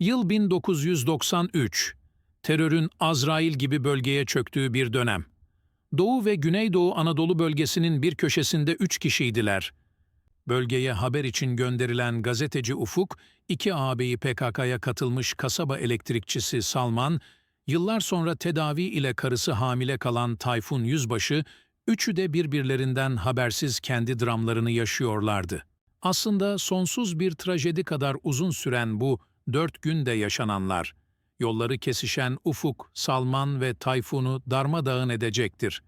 Yıl 1993. Terörün Azrail gibi bölgeye çöktüğü bir dönem. Doğu ve Güneydoğu Anadolu bölgesinin bir köşesinde üç kişiydiler. Bölgeye haber için gönderilen gazeteci Ufuk, iki ağabeyi PKK'ya katılmış kasaba elektrikçisi Salman, yıllar sonra tedavi ile karısı hamile kalan Tayfun Yüzbaşı, üçü de birbirlerinden habersiz kendi dramlarını yaşıyorlardı. Aslında sonsuz bir trajedi kadar uzun süren bu dört günde yaşananlar, yolları kesişen Ufuk, Salman ve Tayfun'u darmadağın edecektir.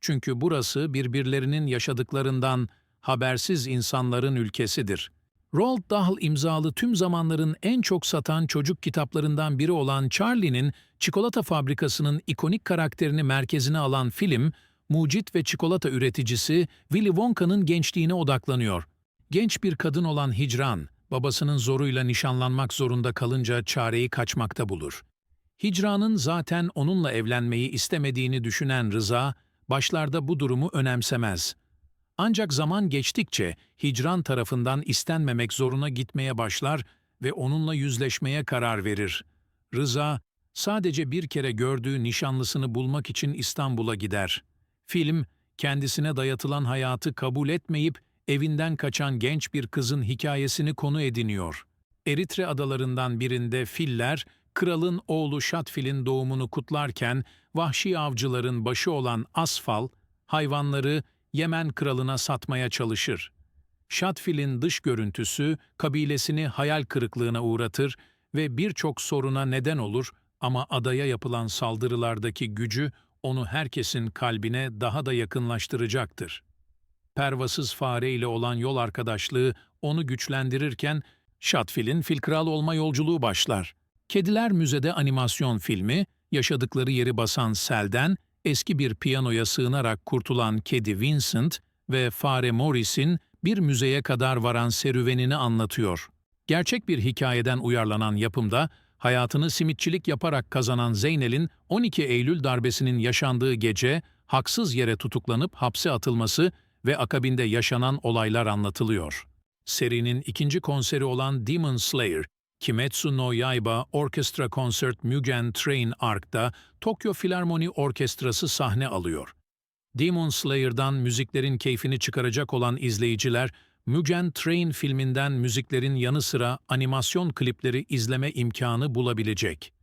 Çünkü burası birbirlerinin yaşadıklarından habersiz insanların ülkesidir. Roald Dahl imzalı tüm zamanların en çok satan çocuk kitaplarından biri olan Charlie'nin çikolata fabrikasının ikonik karakterini merkezine alan film, mucit ve çikolata üreticisi Willy Wonka'nın gençliğine odaklanıyor. Genç bir kadın olan Hicran, babasının zoruyla nişanlanmak zorunda kalınca çareyi kaçmakta bulur. Hicran'ın zaten onunla evlenmeyi istemediğini düşünen Rıza, başlarda bu durumu önemsemez. Ancak zaman geçtikçe Hicran tarafından istenmemek zoruna gitmeye başlar ve onunla yüzleşmeye karar verir. Rıza, sadece bir kere gördüğü nişanlısını bulmak için İstanbul'a gider. Film, kendisine dayatılan hayatı kabul etmeyip evinden kaçan genç bir kızın hikayesini konu ediniyor. Eritre adalarından birinde filler, kralın oğlu Şatfil'in doğumunu kutlarken vahşi avcıların başı olan Asfal, hayvanları Yemen kralına satmaya çalışır. Şatfil'in dış görüntüsü kabilesini hayal kırıklığına uğratır ve birçok soruna neden olur ama adaya yapılan saldırılardaki gücü onu herkesin kalbine daha da yakınlaştıracaktır. Pervasız fare ile olan yol arkadaşlığı onu güçlendirirken Şatfil'in fil kral olma yolculuğu başlar. Kediler Müzede animasyon filmi, yaşadıkları yeri basan selden eski bir piyanoya sığınarak kurtulan kedi Vincent ve fare Morris'in bir müzeye kadar varan serüvenini anlatıyor. Gerçek bir hikayeden uyarlanan yapımda, hayatını simitçilik yaparak kazanan Zeynel'in 12 Eylül darbesinin yaşandığı gece haksız yere tutuklanıp hapse atılması ve akabinde yaşanan olaylar anlatılıyor. Serinin ikinci konseri olan Demon Slayer, Kimetsu no Yaiba Orchestra Concert Mugen Train Ark'ta Tokyo Filarmoni Orkestrası sahne alıyor. Demon Slayer'dan müziklerin keyfini çıkaracak olan izleyiciler, Mugen Train filminden müziklerin yanı sıra animasyon klipleri izleme imkanı bulabilecek.